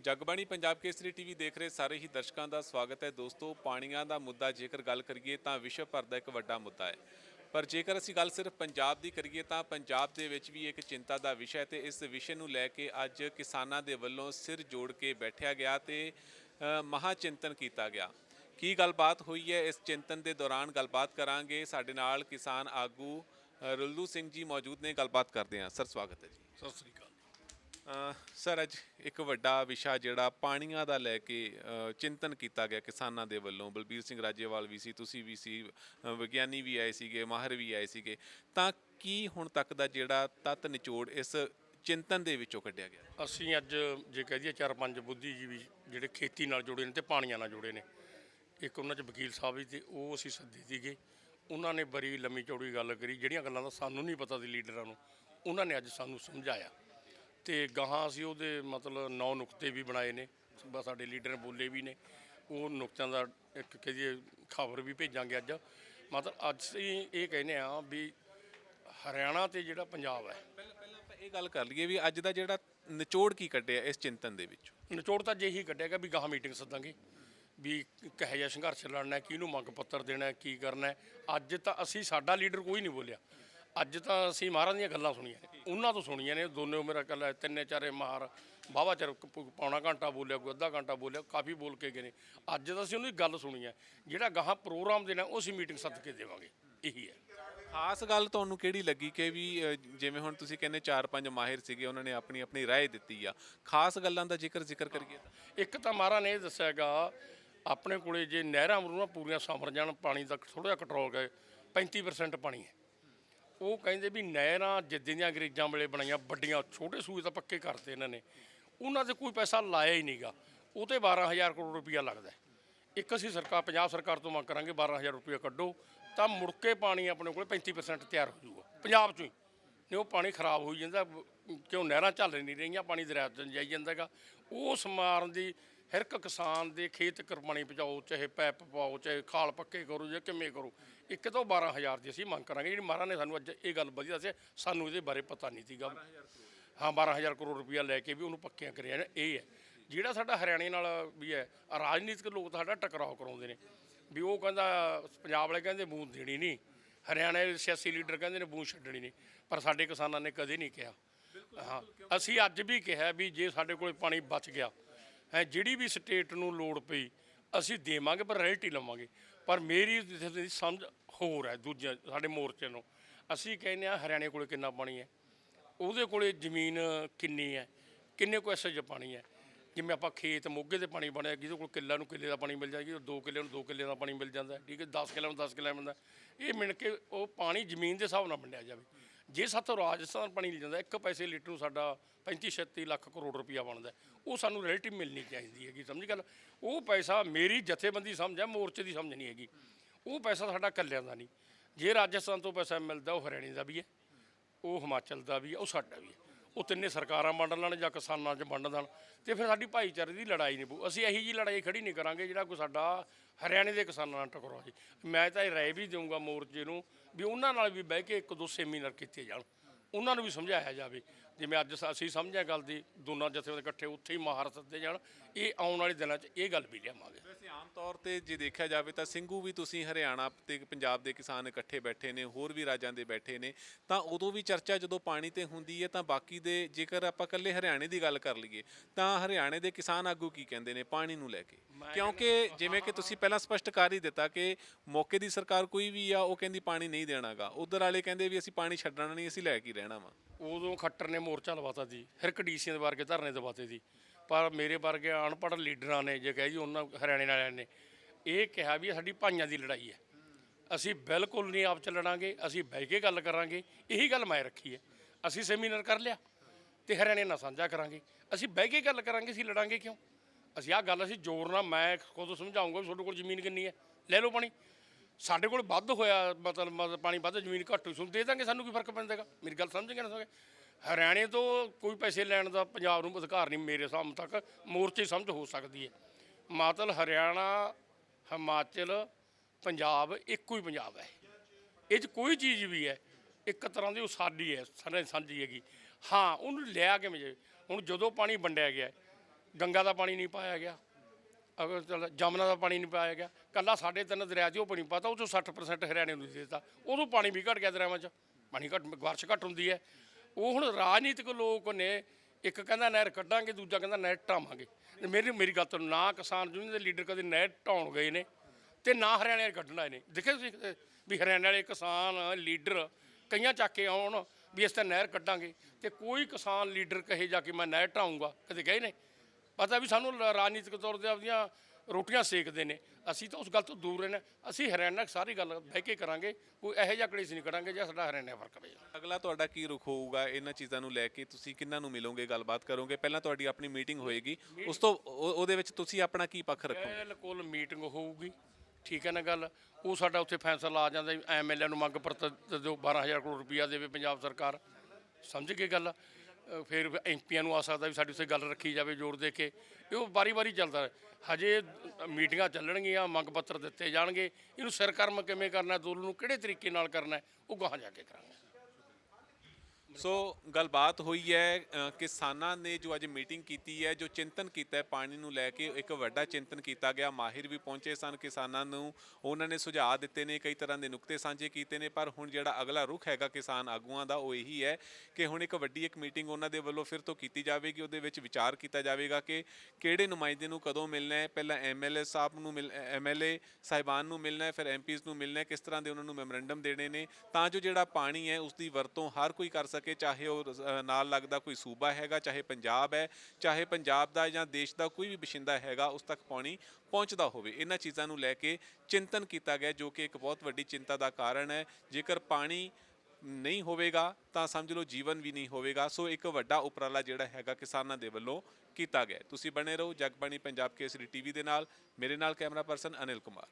Jagbani Punjab Kesari TV ਦੇਖ ਰਹੇ ਸਾਰੇ ਹੀ ਦਰਸ਼ਕਾਂ ਦਾ ਸਵਾਗਤ ਹੈ। ਦੋਸਤੋ ਪਾਣੀਆਂ ਦਾ ਮੁੱਦਾ ਜੇਕਰ ਗੱਲ ਕਰੀਏ ਤਾਂ ਵਿਸ਼ਵ ਭਰ ਦਾ ਇੱਕ ਵੱਡਾ ਮੁੱਦਾ ਹੈ। ਪਰ ਜੇਕਰ ਅਸੀਂ ਗੱਲ ਸਿਰਫ ਪੰਜਾਬ ਦੀ ਕਰੀਏ ਤਾਂ ਪੰਜਾਬ ਦੇ ਵਿੱਚ ਵੀ ਇੱਕ ਚਿੰਤਾ ਦਾ ਵਿਸ਼ਾ ਹੈ ਤੇ ਇਸ ਵਿਸ਼ੇ ਨੂੰ ਲੈ ਕੇ ਅੱਜ ਕਿਸਾਨਾਂ ਦੇ ਵੱਲੋਂ ਸਿਰ ਜੋੜ ਕੇ ਬੈਠਿਆ ਗਿਆ ਤੇ ਅ, ਮਹਾ ਚਿੰਤਨ ਕੀਤਾ ਗਿਆ। ਕੀ ਗੱਲਬਾਤ ਹੋਈ ਹੈ? ਇਸ ਚਿੰਤਨ ਦੇ ਦੌਰਾਨ ਗੱਲਬਾਤ ਕਰਾਂਗੇ। ਸਾਡੇ ਨਾਲ ਕਿਸਾਨ ਆਗੂ ਅ, ਰੁਲਦੂ ਸਿੰਘ ਜੀ ਮੌਜੂਦ ਨੇ। ਗੱਲਬਾਤ ਕਰਦੇ ਹਾਂ। ਸਰ ਸਵਾਗਤ ਹੈ ਜੀ। ਸਤਿ ਸ੍ਰੀ ਅਕਾਲ। ਸਰ, ਅੱਜ ਇੱਕ ਵੱਡਾ ਵਿਸ਼ਾ ਜਿਹੜਾ ਪਾਣੀਆਂ ਦਾ ਲੈ ਕੇ ਚਿੰਤਨ ਕੀਤਾ ਗਿਆ ਕਿਸਾਨਾਂ ਦੇ ਵੱਲੋਂ। ਬਲਬੀਰ ਸਿੰਘ ਰਾਜੇਵਾਲ ਵੀ ਸੀ, ਤੁਸੀਂ ਵੀ ਸੀ ਵਿਗਿਆਨੀ ਵੀ ਆਏ ਸੀਗੇ, ਮਾਹਰ ਵੀ ਆਏ ਸੀਗੇ। ਤਾਂ ਕੀ ਹੁਣ ਤੱਕ ਦਾ ਜਿਹੜਾ ਤਤ ਨਿਚੋੜ ਇਸ ਚਿੰਤਨ ਦੇ ਵਿੱਚੋਂ ਕੱਢਿਆ ਗਿਆ? ਅਸੀਂ ਅੱਜ ਜੇ ਕਹਿ ਦਈਏ ਚਾਰ ਪੰਜ ਬੁੱਧੀਜੀਵੀ ਜਿਹੜੇ ਖੇਤੀ ਨਾਲ ਜੁੜੇ ਨੇ ਤੇ ਪਾਣੀਆਂ ਨਾਲ ਜੁੜੇ ਨੇ। ਇੱਕ ਉਹਨਾਂ 'ਚ ਵਕੀਲ ਸਾਹਿਬ ਵੀ ਤੇ ਉਹ ਅਸੀਂ ਸੱਦੇ ਸੀਗੇ। ਉਹਨਾਂ ਨੇ ਬੜੀ ਲੰਮੀ ਚੌੜੀ ਗੱਲ ਕਰੀ। ਜਿਹੜੀਆਂ ਗੱਲਾਂ ਦਾ ਸਾਨੂੰ ਨਹੀਂ ਪਤਾ ਸੀ ਲੀਡਰਾਂ ਨੂੰ, ਉਹਨਾਂ ਨੇ ਅੱਜ ਸਾਨੂੰ ਸਮਝਾਇਆ। ਤੇ ਗਾਹਾਂ ਅਸੀਂ ਉਹਦੇ ਮਤਲਬ ਨੌ ਨੁਕਤੇ ਵੀ ਬਣਾਏ ਨੇ ਬਸ ਸਾਡੇ ਲੀਡਰ ਬੋਲੇ ਵੀ ਨੇ ਉਹ ਨੁਕਤਿਆਂ ਦਾ ਇੱਕ ਕਹੀਏ ਖਬਰ ਵੀ ਭੇਜਾਂਗੇ ਅੱਜ। ਮਤਲਬ ਅੱਜ ਅਸੀਂ ਇਹ ਕਹਿੰਦੇ ਆ ਵੀ ਹਰਿਆਣਾ ਤੇ ਜਿਹੜਾ ਪੰਜਾਬ ਹੈ। ਪਹਿਲਾਂ ਪਹਿਲਾਂ ਆਪਾਂ ਇਹ ਗੱਲ ਕਰ ਲਈਏ ਵੀ ਅੱਜ ਦਾ ਜਿਹੜਾ ਨਿਚੋੜ ਕੀ ਕੱਢਿਆ ਇਸ ਚਿੰਤਨ ਦੇ ਵਿੱਚੋਂ? ਨਿਚੋੜ ਤਾਂ ਜੇ ਹੀ ਕੱਢਿਆਗਾ ਵੀ ਗਾਹਾਂ ਮੀਟਿੰਗ ਸੱਦਾਂਗੇ ਵੀ ਕਹੇ ਜਿਹਾ ਸੰਘਰਸ਼ ਲੜਨਾ ਕਿਹਨੂੰ ਮੰਗ ਪੱਤਰ ਦੇਣਾ ਕੀ ਕਰਨਾ। ਅੱਜ ਤਾਂ ਅਸੀਂ ਸਾਡਾ ਲੀਡਰ ਕੋਈ ਨਹੀਂ ਬੋਲਿਆ। ਅੱਜ ਤਾਂ ਅਸੀਂ ਮਹਾਰਾਜ ਦੀਆਂ ਗੱਲਾਂ ਸੁਣੀਆਂ ਨੇ ਉਹਨਾਂ ਤੋਂ ਸੁਣੀਆਂ ਨੇ ਦੋਨੇ ਮੇਰਾ ਕੱਲਾ ਤਿੰਨੇ ਚਾਰੇ ਮਾਰ ਬਾਵਾ ਚਿਰ ਕ- ਪ- ਪੌਣਾ ਘੰਟਾ ਬੋਲਿਆ ਕੋਈ ਅੱਧਾ ਘੰਟਾ ਬੋਲਿਆ ਕਾਫੀ ਬੋਲ ਕੇ ਗਏ ਨੇ ਅੱਜ ਤਾਂ ਅਸੀਂ ਉਹਨੂੰ ਗੱਲ ਸੁਣੀ ਹੈ ਜਿਹੜਾ ਗਾਹਾਂ ਪ੍ਰੋਗਰਾਮ ਦੇਣਾ ਉਹ ਅਸੀਂ ਮੀਟਿੰਗ ਸੱਦ ਕੇ ਦੇਵਾਂਗੇ ਇਹੀ ਹੈ ਖਾਸ ਗੱਲ ਤੁਹਾਨੂੰ ਕਿਹੜੀ ਲੱਗੀ ਕਿ ਵੀ ਅ, ਜਿਵੇਂ ਹੁਣ ਤੁਸੀਂ ਕਹਿੰਦੇ ਚਾਰ ਪੰਜ ਮਾਹਿਰ ਸੀਗੇ ਉਹਨਾਂ ਨੇ ਆਪਣੀ ਆਪਣੀ رائے ਦਿੱਤੀ ਆ ਖਾਸ ਗੱਲਾਂ ਦਾ ਜ਼ਿਕਰ ਜ਼ਿਕਰ ਕਰੀਏ ਤਾਂ ਇੱਕ ਤਾਂ ਮਹਾਰਾਜ ਨੇ ਇਹ ਦੱਸਿਆਗਾ ਆਪਣੇ ਕੋਲੇ ਜੇ ਨਹਿਰਾਂ ਮਰੂਆਂ ਪੂਰੀਆਂ ਸੰਭਰ ਜਾਣ ਪਾਣੀ ਦਾ ਥੋੜਾ ਜਿਹਾ ਕੰਟਰੋਲ ਗਏ 35% ਪਾਣੀ ਹੈ ਉਹ ਕਹਿੰਦੇ ਵੀ ਨਹਿਰਾਂ, ਜਿੱਦਾਂ ਦੀਆਂ ਅੰਗਰੇਜ਼ਾਂ ਵੇਲੇ ਬਣਾਈਆਂ ਵੱਡੀਆਂ, ਛੋਟੇ ਸੂਏ ਤਾਂ ਪੱਕੇ ਕਰਤੇ ਇਹਨਾਂ ਨੇ। ਉਹਨਾਂ ਤੇ ਕੋਈ ਪੈਸਾ ਲਾਇਆ ਹੀ ਨਹੀਂਗਾ। ਉਹ ਤੇ 12000 ਕਰੋੜ ਰੁਪਈਆ ਲੱਗਦਾ ਇੱਕ ਅਸੀਂ ਸਰਕਾਰ, ਪੰਜਾਬ ਸਰਕਾਰ ਤੋਂ ਮੰਗ ਕਰਾਂਗੇ 12000 ਰੁਪਈਆ ਕੱਢੋ, ਤਾਂ ਮੁੜ ਕੇ ਪਾਣੀ ਆਪਣੇ ਕੋਲ 35% ਤਿਆਰ ਹੋ ਜਾਊਗਾ, ਪੰਜਾਬ ਚੋਂ ਹੀ। ਨਹੀਂ, ਉਹ ਪਾਣੀ ਖਰਾਬ ਹੋਈ ਜਾਂਦਾ, ਕਿਉਂ ਨਹਿਰਾਂ ਚੱਲ ਨਹੀਂ ਰਹੀਆਂ, ਪਾਣੀ ਦਰਿਆ ਚ ਜਾਈ ਜਾਂਦਾਗਾ ਉਹ ਸਮਾਰਨ ਦੀ, ਹਰ ਇੱਕ ਕਿਸਾਨ ਦੇ ਖੇਤ ਤੱਕ ਪਾਣੀ ਪਹੁੰਚਾਓ, ਚਾਹੇ ਪੈਪ ਪਾਓ ਚਾਹੇ ਖਾਲ ਪੱਕੇ ਕਰੋ, ਜਾਂ ਕਿਵੇਂ ਕਰੋ ਇੱਕ ਤਾਂ 12000 ਦੀ ਅਸੀਂ ਮੰਗ ਕਰਾਂਗੇ। ਜਿਹੜੀ ਮਹਾਰਾਜ ਨੇ ਸਾਨੂੰ ਅੱਜ ਇਹ ਗੱਲ ਵਧੀਆ ਦੱਸਿਆ ਸਾਨੂੰ ਇਹਦੇ ਬਾਰੇ ਪਤਾ ਨਹੀਂ ਸੀਗਾ। ਹਾਂ 12000 ਕਰੋੜ ਰੁਪਇਆ ਲੈ ਕੇ ਵੀ ਉਹਨੂੰ ਪੱਕਿਆਂ ਕਰਿਆ ਨਾ ਇਹ ਹੈ। ਜਿਹੜਾ ਸਾਡਾ ਹਰਿਆਣੇ ਨਾਲ ਵੀ ਹੈ ਰਾਜਨੀਤਿਕ ਲੋਕ ਸਾਡਾ ਟਕਰਾਅ ਕਰਾਉਂਦੇ ਨੇ। ਵੀ ਉਹ ਕਹਿੰਦਾ ਪੰਜਾਬ ਵਾਲੇ ਕਹਿੰਦੇ ਬੂੰਦ ਦੇਣੀ ਨਹੀਂ। ਹਰਿਆਣੇ ਦੇ ਸਿਆਸੀ ਲੀਡਰ ਕਹਿੰਦੇ ਨੇ ਬੂੰਦ ਛੱਡਣੀ ਨਹੀਂ। ਪਰ ਸਾਡੇ ਕਿਸਾਨਾਂ ਨੇ ਕਦੇ ਨਹੀਂ ਕਿਹਾ। ਹਾਂ ਅਸੀਂ ਅੱਜ ਵੀ ਕਿਹਾ ਵੀ ਜੇ ਸਾਡੇ ਕੋਲ ਪਾਣੀ ਬਚ ਗਿਆ ਹੈ ਜਿਹੜੀ ਵੀ ਸਟੇਟ ਨੂੰ ਲੋੜ ਪਈ ਅਸੀਂ ਦੇਵਾਂਗੇ ਪਰ ਰੈਲਟੀ ਲਵਾਂਗੇ। ਪਰ ਮੇਰੀ ਸਮਝ ਹੋਰ ਹੈ ਦੂਜੇ ਸਾਡੇ ਮੋਰਚੇ ਨੂੰ। ਅਸੀਂ ਕਹਿੰਦੇ ਆ ਹਰਿਆਣੇ ਕੋਲੇ ਕਿੰਨਾ ਪਾਣੀ ਹੈ। ਉਹਦੇ ਕੋਲੇ ਜ਼ਮੀਨ ਕਿੰਨੀ ਹੈ? ਕਿੰਨੇ ਕੁ ਐਸੇ 'ਚ ਪਾਣੀ ਹੈ? ਜਿਵੇਂ ਆਪਾਂ ਖੇਤ ਮੋਗੇ ਦੇ ਪਾਣੀ ਬਣਿਆ, ਜਿਹਦੇ ਕੋਲ ਕਿੱਲਾ ਨੂੰ ਕਿੱਲੇ ਦਾ ਪਾਣੀ ਮਿਲ ਜਾਂਦਾ ਜਿਹਦੇ 2 ਕਿੱਲੇ ਨੂੰ 2 ਕਿੱਲੇ ਦਾ ਪਾਣੀ ਮਿਲ ਜਾਂਦਾ ਠੀਕ ਹੈ 10 ਕਿੱਲੇ ਨੂੰ 10 ਕਿੱਲੇ ਮਿਲਦਾ ਇਹ ਮਿਣ ਕੇ ਉਹ ਪਾਣੀ ਜ਼ਮੀਨ ਦੇ ਹਿਸਾਬ ਨਾਲ ਵੰਡਿਆ ਜਾਵੇ। ਜੇ ਸਾਥੋਂ ਰਾਜਸਥਾਨ ਪਾਣੀ ਮਿਲ ਜਾਂਦਾ ਇੱਕ ਪੈਸੇ ਲੀਟਰ ਨੂੰ ਸਾਡਾ 35 36 ਲੱਖ ਕਰੋੜ ਰੁਪਇਆ ਬਣਦਾ ਉਹ ਸਾਨੂੰ ਰਿਲੇਟਿਵ ਮਿਲਣੀ ਚਾਹੀਦੀ ਹੈਗੀ, ਸਮਝ ਗੱਲ? ਉਹ ਪੈਸਾ ਮੇਰੀ ਜਥੇਬੰਦੀ ਸਮਝ ਹੈ, ਮੋਰਚੇ ਦੀ ਸਮਝ ਨਹੀਂ ਹੈਗੀ। ਉਹ ਪੈਸਾ ਸਾਡਾ ਇਕੱਲਿਆਂ ਦਾ ਨਹੀਂ। ਜੇ ਰਾਜਸਥਾਨ ਤੋਂ ਪੈਸਾ ਮਿਲਦਾ, ਉਹ ਹਰਿਆਣੇ ਦਾ ਵੀ ਹੈ, ਉਹ ਹਿਮਾਚਲ ਦਾ ਵੀ ਹੈ, ਉਹ ਸਾਡਾ ਵੀ ਹੈ। ਉਹ ਤਿੰਨੇ ਸਰਕਾਰਾਂ ਵੰਡ ਲੈਣ ਜਾਂ ਕਿਸਾਨਾਂ 'ਚ ਵੰਡ ਦੇਣ ਤੇ ਫਿਰ ਸਾਡੀ ਭਾਈਚਾਰੇ ਦੀ ਲੜਾਈ ਨਹੀਂ ਪਊ ਅਸੀਂ ਇਹੀ ਜੀ ਲੜਾਈ ਖੜੀ ਨਹੀਂ ਕਰਾਂਗੇ ਜਿਹੜਾ ਕੋਈ ਸਾਡਾ ਹਰਿਆਣੇ ਦੇ ਕਿਸਾਨਾਂ ਨਾਲ ਟਕਰਾਓ ਜੀ ਮੈਂ ਤਾਂ ਇਹ ਰਾਏ ਵੀ ਦਊਂਗਾ ਮੋਰਚੇ ਨੂੰ ਵੀ ਉਹਨਾਂ ਨਾਲ ਵੀ ਬਹਿ ਕੇ ਇੱਕ ਦੋ ਸੈਮੀਨਾਰ ਕੀਤੇ ਜਾਣ। ਉਹਨਾਂ ਨੂੰ ਵੀ ਸਮਝਾਇਆ ਜਾਵੇ ਜਿਵੇਂ ਅੱਜ ਅਸੀਂ ਸਮਝਿਆ ਗੱਲ ਦੀ ਦੋਨਾਂ ਜਥੇ ਇਕੱਠੇ ਉੱਥੇ ਹੀ ਮਹਾਰਤ ਸੱਦੇ ਜਾਣ ਇਹ ਆਉਣ ਵਾਲੇ ਦਿਨਾਂ 'ਚ ਇਹ ਗੱਲ ਵੀ ਲਿਆਵਾਂਗੇ। ਵੈਸੇ ਆਮ ਤੌਰ ਤੇ ਜੇ ਦੇਖਿਆ ਜਾਵੇ ਤਾਂ ਸਿੰਘੂ ਵੀ ਤੁਸੀਂ ਹਰਿਆਣਾ ਤੇ ਪੰਜਾਬ ਦੇ ਕਿਸਾਨ ਇਕੱਠੇ ਬੈਠੇ ਨੇ ਹੋਰ ਵੀ ਰਾਜਾਂ ਦੇ ਬੈਠੇ ਨੇ ਤਾਂ ਉਦੋਂ ਵੀ ਚਰਚਾ ਜਦੋਂ ਪਾਣੀ ਤੇ ਹੁੰਦੀ ਹੈ ਤਾਂ ਬਾਕੀ ਦੇ ਜੇਕਰ ਆਪਾਂ ਇਕੱਲੇ ਹਰਿਆਣੇ ਦੀ ਗੱਲ ਕਰ ਲਈਏ ਤਾਂ ਹਰਿਆਣੇ ਦੇ ਕਿਸਾਨ ਆਗੂ ਕੀ ਕਹਿੰਦੇ ਨੇ ਪਾਣੀ ਨੂੰ ਲੈ ਕੇ? ਕਿਉਂਕਿ ਜਿਵੇਂ ਕਿ ਤੁਸੀਂ ਪਹਿਲਾਂ ਸਪਸ਼ਟ ਕਰ ਹੀ ਦਿੱਤਾ ਕਿ ਮੌਕੇ ਦੀ ਸਰਕਾਰ ਕੋਈ ਵੀ ਆ ਉਹ ਕਹਿੰਦੀ ਪਾਣੀ ਨਹੀਂ ਦੇਣਾਗਾ ਉਧਰ ਵਾਲੇ ਕਹਿੰਦੇ ਵੀ ਅਸੀਂ ਪਾਣੀ ਛੱਡਣਾ ਨਹੀਂ ਅਸੀਂ ਲੈ ਕੇ ਰਹਿਣਾ ਵਾ। ਉਦੋਂ ਖੱਟਰ ਨੇ ਮੋਰਚਾ ਲਵਾਤਾ ਸੀ, ਫਿਰ ਕੰਡੀਸ਼ਨ ਦੇ ਵਰਗੇ ਧਰਨੇ ਦਵਾਤੇ ਸੀ। ਪਰ ਮੇਰੇ ਵਰਗੇ ਅਨਪੜ੍ਹ ਲੀਡਰਾਂ ਨੇ ਜੇ ਕਹੇ ਜੀ ਉਹਨਾਂ ਹਰਿਆਣੇ ਵਾਲਿਆਂ ਨੇ, ਇਹ ਕਿਹਾ ਵੀ ਸਾਡੀ ਭਾਈਆਂ ਦੀ ਲੜਾਈ ਹੈ। ਅਸੀਂ ਬਿਲਕੁਲ ਨਹੀਂ ਆਪ ਚ ਲੜਾਂਗੇ ਅਸੀਂ ਬਹਿ ਕੇ ਗੱਲ ਕਰਾਂਗੇ, ਇਹੀ ਗੱਲ ਮੈਂ ਰੱਖੀ ਹੈ। ਅਸੀਂ ਸੈਮੀਨਾਰ ਕਰ ਲਿਆ ਤੇ ਹਰਿਆਣੇ ਨਾਲ ਸਾਂਝਾ ਕਰਾਂਗੇ। ਅਸੀਂ ਬਹਿ ਕੇ ਗੱਲ ਕਰਾਂਗੇ, ਅਸੀਂ ਲੜਾਂਗੇ ਕਿਉਂ? ਅਸੀਂ ਆਹ ਗੱਲ ਅਸੀਂ ਜ਼ੋਰ ਨਾਲ, ਮੈਂ ਖੁਦ ਸਮਝਾਉਂਗਾ ਵੀ ਤੁਹਾਡੇ ਕੋਲ ਜ਼ਮੀਨ ਕਿੰਨੀ ਹੈ। ਲੈ ਲਓ ਪਾਣੀ। ਸਾਡੇ ਕੋਲ ਵੱਧ ਹੋਇਆ, ਮਤਲਬ ਮਤਲਬ ਪਾਣੀ ਵੱਧ, ਜ਼ਮੀਨ ਘੱਟ ਹੋਈ ਤੁਹਾਨੂੰ ਦੇ ਦਾਂਗੇ ਸਾਨੂੰ ਕੀ ਫ਼ਰਕ ਪੈਂਦਾਗਾ। ਮੇਰੀ ਗੱਲ ਸਮਝ ਗਏ ਨਾ ਸਕੇ ਹਰਿਆਣੇ ਤੋਂ ਕੋਈ ਪੈਸੇ ਲੈਣ ਦਾ ਪੰਜਾਬ ਨੂੰ ਅਧਿਕਾਰ ਨਹੀਂ ਮੇਰੇ ਹਿਸਾਬ ਤੱਕ, ਮੋਰਚੇ ਸਮਝ ਹੋ ਸਕਦੀ ਹੈ। ਮਾਤਲ ਹਰਿਆਣਾ, ਹਿਮਾਚਲ, ਪੰਜਾਬ, ਇੱਕੋ ਹੀ ਪੰਜਾਬ ਹੈ। ਇਹ 'ਚ ਕੋਈ ਚੀਜ਼ ਵੀ ਹੈ, ਇੱਕ ਤਰ੍ਹਾਂ ਦੀ ਉਹ ਸਾਡੀ ਹੈ ਸਾਡੇ ਸਾਂਝੀ ਹੈਗੀ। ਹਾਂ, ਉਹਨੂੰ ਲਿਆ ਕਿਵੇਂ ਜੇ ਹੁਣ ਜਦੋਂ ਪਾਣੀ ਵੰਡਿਆ ਗਿਆ, ਗੰਗਾ ਦਾ ਪਾਣੀ ਨਹੀਂ ਪਾਇਆ ਗਿਆ ਅਗਰ ਚੱਲ ਜਮਨਾ ਦਾ ਪਾਣੀ ਨਹੀਂ ਪਾਇਆ ਗਿਆ ਕੱਲਾ ਸਾਡੇ ਤਿੰਨ ਦਰਿਆ 'ਚ ਉਹ ਪਾਣੀ ਪਾਤਾ, ਉਹ ਚੋਂ 60% ਹਰਿਆਣੇ ਨੂੰ ਦੇ ਦਿੱਤਾ। ਉਦੋਂ ਪਾਣੀ ਵੀ ਘਟ ਗਿਆ ਦਰਿਆਵਾਂ 'ਚ। ਪਾਣੀ ਘਟ, ਬਾਰਿਸ਼ ਘਟ ਹੁੰਦੀ ਹੈ। ਉਹ ਹੁਣ ਰਾਜਨੀਤਿਕ ਲੋਕ ਨੇ, ਇੱਕ ਕਹਿੰਦਾ ਨਹਿਰ ਕੱਢਾਂਗੇ, ਦੂਜਾ ਕਹਿੰਦਾ ਨਹਿਰ ਢਾਵਾਂਗੇ। ਮੇਰੀ ਮੇਰੀ ਗੱਲ ਤੋਂ ਨਾ ਕਿਸਾਨ ਯੂਨੀਅਨ ਦੇ ਲੀਡਰ ਕਦੇ ਨਹਿਰ ਢਾਉਣ ਗਏ ਨੇ ਤੇ ਨਾ ਹਰਿਆਣੇ ਵਾਲੇ ਕੱਢਣ ਆਏ ਨੇ। ਦੇਖਿਆ ਤੁਸੀਂ ਵੀ ਹਰਿਆਣੇ ਵਾਲੇ ਕਿਸਾਨ ਲੀਡਰ ਕਈਆਂ ਚੱਕ ਕੇ ਆਉਣ ਵੀ ਇਸ ਤੇ ਨਹਿਰ ਕੱਢਾਂਗੇ ਤੇ ਕੋਈ ਕਿਸਾਨ ਲੀਡਰ ਕਹੇ ਜਾ ਕੇ ਮੈਂ ਨਹਿਰ ਢਾਊਂਗਾ, ਕਦੇ ਗਏ ਨੇ? ਪਤਾ ਵੀ ਸਾਨੂੰ ਲ- ਰਾਜਨੀਤਿਕ ਤੌਰ ਤੇ ਆਪਦੀਆਂ ਰੋਟੀਆਂ ਸੇਕਦੇ ਨੇ। ਅਸੀਂ ਤਾਂ ਉਸ ਗੱਲ ਤੋਂ ਦੂਰ ਰਹਿਣਾ ਅਸੀਂ ਹਰਿਆਣਾ ਸਾਰੀ ਗੱਲ ਬਹਿ ਕੇ ਕਰਾਂਗੇ ਕੋਈ ਇਹੋ ਜਿਹਾ ਕਲੇਸ਼ ਨਹੀਂ ਕਰਾਂਗੇ ਜੇ ਸਾਡਾ ਹਰਿਆਣਾ ਫ਼ਰਕ ਪਏ ਅਗਲਾ ਤੁਹਾਡਾ ਕੀ ਰੁਖ ਹੋਊਗਾ? ਇਹਨਾਂ ਚੀਜ਼ਾਂ ਨੂੰ ਲੈ ਕੇ ਤੁਸੀਂ ਕਿੰਨਾਂ ਨੂੰ ਮਿਲੋਗੇ? ਗੱਲਬਾਤ ਕਰੋਗੇ? ਪਹਿਲਾਂ ਤੁਹਾਡੀ ਆਪਣੀ ਮੀਟਿੰਗ ਹੋਏਗੀ। ਉਸ ਤੋਂ ਉਹ- ਉਹਦੇ ਵਿੱਚ ਤੁਸੀਂ ਆਪਣਾ ਕੀ ਪੱਖ ਰੱਖੋਗੇ? ਬਿਲਕੁਲ ਮੀਟਿੰਗ ਹੋਊਗੀ। ਠੀਕ ਹੈ ਨਾ ਗੱਲ? ਉਹ ਸਾਡਾ ਉੱਥੇ ਫੈਸਲਾ ਆ ਜਾਂਦਾ ਐਮਐਲਏ ਨੂੰ ਮੰਗ ਪੱਤਰ ਦਿਓ। 12000 ਕਰੋੜ ਰੁਪਈਆ ਦੇਵੇ ਪੰਜਾਬ ਸਰਕਾਰ। ਸਮਝ ਗਏ ਗੱਲ? ਫਿਰ ਐਮਪੀਆਂ ਨੂੰ ਆ ਸਕਦਾ ਵੀ ਸਾਡੀ ਉੱਥੇ ਗੱਲ ਰੱਖੀ ਜਾਵੇ, ਜ਼ੋਰ ਦੇ ਕੇ। ਇਹ ਉਹ ਵਾਰੀ-ਵਾਰੀ ਚੱਲਦਾ ਹਜੇ ਮੀਟਿੰਗਾਂ ਚੱਲਣਗੀਆਂ, ਮੰਗ ਪੱਤਰ ਦਿੱਤੇ ਜਾਣਗੇ। ਇਹਨੂੰ ਸਰਕਰਮ ਕਿਵੇਂ ਕਰਨਾ, ਦੋਲ ਨੂੰ ਕਿਹੜੇ ਤਰੀਕੇ ਨਾਲ ਕਰਨਾ, ਉਹ ਗਾਹਾਂ ਜਾ ਕੇ ਕਰਾਂਗੇ। ਸੋ ਗੱਲਬਾਤ ਹੋਈ ਹੈ ਕਿਸਾਨਾਂ ਨੇ ਜੋ ਅੱਜ ਮੀਟਿੰਗ ਕੀਤੀ ਹੈ, ਜੋ ਚਿੰਤਨ ਕੀਤਾ ਹੈ, ਪਾਣੀ ਨੂੰ ਲੈ ਕੇ ਇੱਕ ਵੱਡਾ ਚਿੰਤਨ ਕੀਤਾ ਗਿਆ। ਮਾਹਿਰ ਵੀ ਪਹੁੰਚੇ ਸਨ ਕਿਸਾਨਾਂ ਨੂੰ। ਉਹਨਾਂ ਨੇ ਸੁਝਾਅ ਦਿੱਤੇ ਨੇ, ਕਈ ਤਰ੍ਹਾਂ ਦੇ ਨੁਕਤੇ ਸਾਂਝੇ ਕੀਤੇ ਨੇ, ਪਰ ਹੁਣ ਜਿਹੜਾ ਅਗਲਾ ਰੁਖ ਹੈਗਾ ਕਿਸਾਨ ਆਗੂਆਂ ਦਾ, ਉਹ ਇਹੀ ਹੈ ਕਿ ਹੁਣ ਇੱਕ ਵੱਡੀ ਇੱਕ ਮੀਟਿੰਗ ਉਹਨਾਂ ਦੇ ਵੱਲੋਂ ਫਿਰ ਤੋਂ ਕੀਤੀ ਜਾਵੇਗੀ। ਉਹਦੇ ਵਿੱਚ ਵਿਚਾਰ ਕੀਤਾ ਜਾਵੇਗਾ ਕਿ ਕਿਹੜੇ ਨੁਮਾਇੰਦੇ ਨੂੰ ਕਦੋਂ ਮਿਲਣਾ ਹੈ। ਪਹਿਲਾਂ ਐਮਐਲਏ ਸਾਹਿਬ ਨੂੰ ਮਿਲ ਐਮਐਲਏ ਸਾਹਿਬਾਨ ਨੂੰ ਮਿਲਣਾ ਹੈ, ਫਿਰ ਐਮਪੀਜ਼ ਨੂੰ ਮਿਲਣਾ ਹੈ। ਕਿਸ ਤਰ੍ਹਾਂ ਦੇ ਉਹਨਾਂ ਨੂੰ ਮੈਮੋਰੈਂਡਮ ਦੇਣੇ ਨੇ। ਤਾਂ ਜੋ ਜਿਹੜਾ ਪਾਣੀ ਹੈ ਉਸ ਦੀ ਵਰਤੋਂ ਹਰ ਕੋਈ ਕਰ ਸਕੇ। ਚਾਹੇ ਉਹ ਨਾਲ ਲੱਗਦਾ ਕੋਈ ਸੂਬਾ ਹੈਗਾ, ਚਾਹੇ ਪੰਜਾਬ ਹੈ, ਚਾਹੇ ਪੰਜਾਬ ਦਾ ਜਾਂ ਦੇਸ਼ ਦਾ ਕੋਈ ਵੀ ਵਸਿੰਦਾ ਹੈਗਾ, ਉਸ ਤੱਕ ਪਾਣੀ ਪਹੁੰਚਦਾ ਹੋਵੇ। ਇਹਨਾਂ ਚੀਜ਼ਾਂ ਨੂੰ ਲੈ ਕੇ ਚਿੰਤਨ ਕੀਤਾ ਗਿਆ, ਜੋ ਕਿ ਇੱਕ ਬਹੁਤ ਵੱਡੀ ਚਿੰਤਾ ਦਾ ਕਾਰਨ ਹੈ। ਜੇਕਰ ਪਾਣੀ ਨਹੀਂ ਹੋਵੇਗਾ, ਤਾਂ ਸਮਝ ਲਓ ਜੀਵਨ ਵੀ ਨਹੀਂ ਹੋਵੇਗਾ। ਸੋ ਇੱਕ ਵੱਡਾ ਉਪਰਾਲਾ ਜਿਹੜਾ ਹੈਗਾ ਕਿਸਾਨਾਂ ਦੇ ਵੱਲੋਂ ਕੀਤਾ ਗਿਆ। ਤੁਸੀਂ ਬਣੇ ਰਹੋ ਜਗਬਾਣੀ ਪੰਜਾਬ ਕੇਸਰੀ ਟੀਵੀ ਦੇ ਨਾਲ। ਮੇਰੇ ਨਾਲ ਕੈਮਰਾ ਪਰਸਨ ਅਨਿਲ ਕੁਮਾਰ।